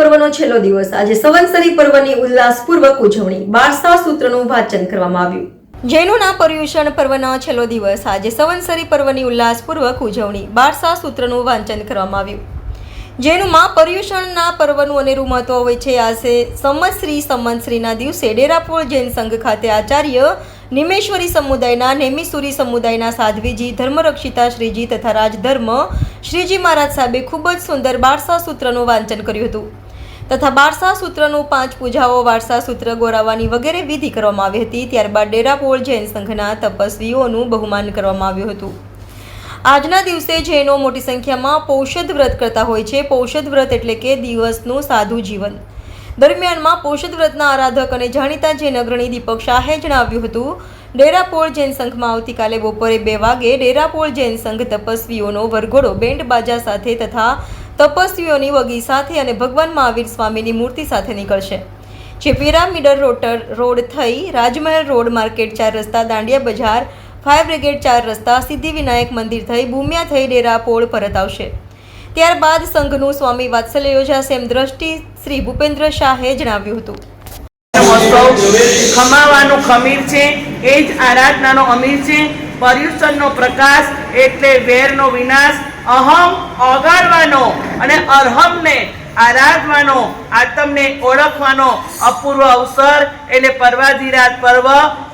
પર્વનો છેલ્લો દિવસ. આજે સંવત્સરી પર્વની ઉલ્લાસપૂર્વક ઉજવણી. બારસા સૂત્રનું વાંચન કરવામાં આવ્યું. જૈનોના પર્યુષણ પર્વનો છેલ્લો દિવસ. આજે સંવત્સરી પર્વની ઉલ્લાસપૂર્વક ઉજવણી. બારસા સૂત્રનું વાંચન કરવામાં આવ્યું. જૈનોમાં પર્યુષણના પર્વનું અનેરું મહત્વ હોય છે. આજે સંવત્સરી સંવત્સરીના દિવસે ડેરાપોળ જૈન સંઘ ખાતે આચાર્ય નિમેશ્વરી સમુદાયના, નેમિસુરી સમુદાયના સાધ્વીજી, ધર્મરક્ષિતા શ્રીજી તથા રાજધર્મ શ્રીજી મહારાજ સાહેબે ખૂબ જ સુંદર બારસા સૂત્રનું વાંચન કર્યું હતું. તથા બારસા સૂત્રનું પાંચ પૂજાઓ, વારસા સૂત્ર ગોરાવાની વગેરે વિધિ કરવામાં આવી હતી. ત્યારબાદ ડેરાપોળ જૈન સંઘના તપસ્વીઓનું બહુમાન કરવામાં આવ્યું હતું. આજના દિવસે જૈનો મોટી સંખ્યામાં પૌષધ વ્રત કરતા હોય છે. પૌષધ વ્રત એટલે કે દિવસનું સાધુ જીવન. દરમિયાનમાં પૌષધ વ્રતના આરાધક અને જાણીતા જૈન અગ્રણી દીપક શાહે જણાવ્યું હતું, ડેરાપોળ જૈન સંઘમાં આવતીકાલે બપોરે બે વાગે ડેરાપોળ જૈન સંઘ તપસ્વીઓનો વરઘોડો બેન્ડ બાજા સાથે તથા તપસ્વીઓની વગી સાથે અને ભગવાન મહાવીર સ્વામીની મૂર્તિ સાથે નીકળશે. જે પિરામિડલ રોટર રોડ થઈ રાજમહેલ રોડ માર્કેટ ચાર રસ્તા, દાંડિયા બજાર, ફાયર બ્રિગેડ ચાર રસ્તા સિદ્ધિવિનાયક મંદિર થઈ ભૂમિયા થઈ ડેરા પોળ પરત આવશે. ત્યારબાદ સંઘનું સ્વામી વાત્સલ્ય યોજાશે એમ દ્રષ્ટિ શ્રી ભૂપેન્દ્ર શાહે જણાવ્યું હતું. ખમાવાનું ખમીર છે, એ જ આરાધનાનો અમીર છે. પર્યુષણનો પ્રકાશ એટલે વેરનો વિનાશ અહમ ઓગાડવાનો અને અરહમને આરાધવાનો આત્મને ઓળખવાનો અપૂર્વ અવસર એટલે પર્વાધિરાત પર્વ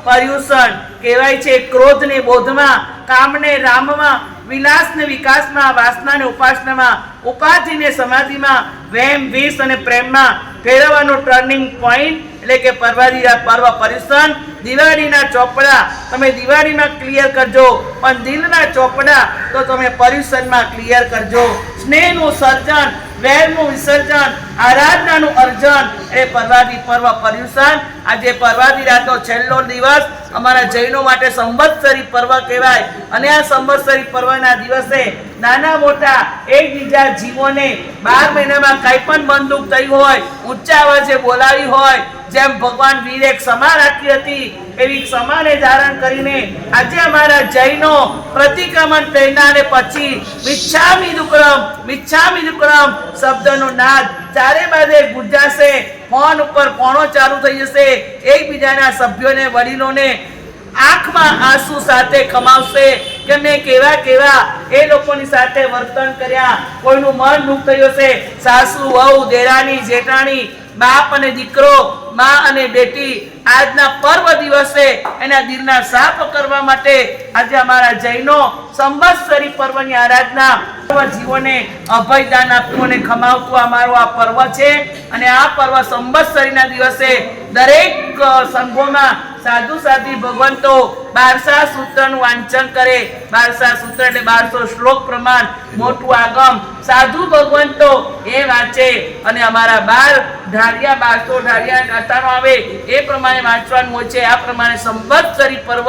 પર્યુષણ. કહેવાય છે ક્રોધને બોધમાં, કામને રામમાં, વિલાસને વિકાસમાં, વાસનાને ઉપાસનામાં, ઉપાધિને સમાધિમાં, વેમ, વિષ અને પ્રેમમાં ફેરવવાનો ટર્નિંગ પોઈન્ટ એટલે કે પર્વાધિરાત પર્વ પર્યુષણ. દિવાળીના ચોપડા તમે દિવાળીમાં ક્લિયર કરજો. પણ દિલના ચોપડા તો તમે પર્યુષણમાં ક્લિયર કરજો. સ્નેહનું સર્જન, વેરનું વિસર્જન, આરાધનાનું અર્જન. એ પર્વાદી પર્વ પર્યુષણ. આજે પર્વાદી રાતનો છેલ્લો દિવસ. અમારા જૈનો માટે સંવત્સરી પર્વ કહેવાય. અને આ સંવત્સરી પર્વના દિવસે નાના મોટા એકબીજા જીવોને બાર મહિનામાં કાંઈ પણ બંદૂક થઈ હોય, ઊંચા અવાજે બોલાવી હોય, જેમ ભગવાન વીરે ક્ષમા રાખી હતી એવી ક્ષમાને ધારણ કરીને આજે અમારા જૈનો પ્રતિક્રમણ પહેરનાને પછી મિચ્છામી દુક્રમ મિચ્છામી દુક્રમ શબ્દનો નાદ ચારે બાજે ગુંજાશે ફોન ઉપર ફોનો ચાલુ થઈ જશે, એકબીજાના સભ્યોને, વડીલોને આંખમાં આંસુ સાથે કમાવશે કે મેં કેવા કેવા એ લોકોની સાથે વર્તન કર્યા, કોઈનું મન દુઃખ થયું હશે સાસુ, વહુ દેરાની જેઠાણી બાપ અને દીકરો, માં અને બેટી, આજના પર્વ દિવસે એના દિલના સાફ કરવા માટે આજે અમારા જૈનો સંવત્સરી પર્વની આરાધના જીવોને અભયદાન આપતું અને ખમાવતું અમારો આ પર્વ છે. અને આ પર્વ સંવત્સરીના દિવસે દરેક સંઘોમાં સાધુ સાધી ભગવંતો બારસા સૂત્રનું વાંચન કરે. બારસા સૂત્ર એટલે બારસો શ્લોક પ્રમાણ મોટું આગમ સાધુ ભગવંતો એ વાંચે અને અમારા બાર ઢાળિયા બારસો ઢાળિયા ગાતાનો આવે, એ પ્રમાણે વાંચવાનું હોય છે. આ પ્રમાણે સંવત્સરી પર્વ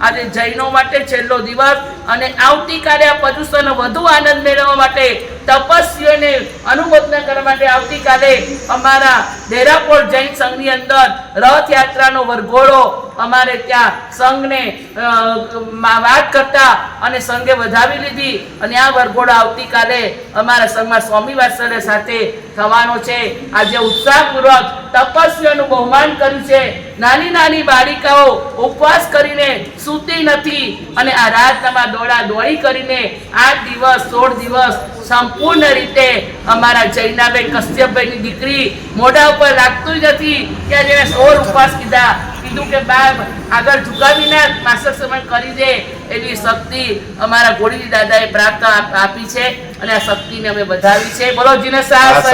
આજે જૈનો માટે છેલ્લો દિવસ અને આવતીકાલે આ પર્યુષણનો વધુ આનંદ મેળવવા માટે તપસ્વીઓને અનુમોદના કરવા માટે આવતીકાલે અમારા દેરાપોર જૈન સંઘની અંદર રથયાત્રાનો વરઘોડો અમારે ત્યાં સંઘને વાત કરતા અને સંઘે વધાવી લીધી. અને આ વરઘોડો આવતીકાલે અમારા સંઘમાં સ્વામી વાત્સલ્ય સાથે થવાનો છે. આજે ઉત્સાહપૂર્વક તપસ્વીઓનું બહુમાન કર્યું છે. નાની નાની બાલિકાઓ ઉપવાસ કરીને સૂતી નથી અને આ રાતમાં દોડા દોડી કરીને આ દિવસ, સોળ દિવસ સંપૂર્ણ રીતે અમારા જૈનાબેન કશ્યપભાઈની દીકરી મોઢા ઉપર લાગતું જ નથી. કે જેને સોળ ઉપવાસ કીધા. કીધું કે બાપ આગળ ઝુકાવીને માસ્ટર સમય કરી દે. એવી શક્તિ અમારા ગોળી દાદાએ પ્રાપ્ત આપ- છે અને આ શક્તિને અમે વધાવી છે. બોલો જીને સાહસ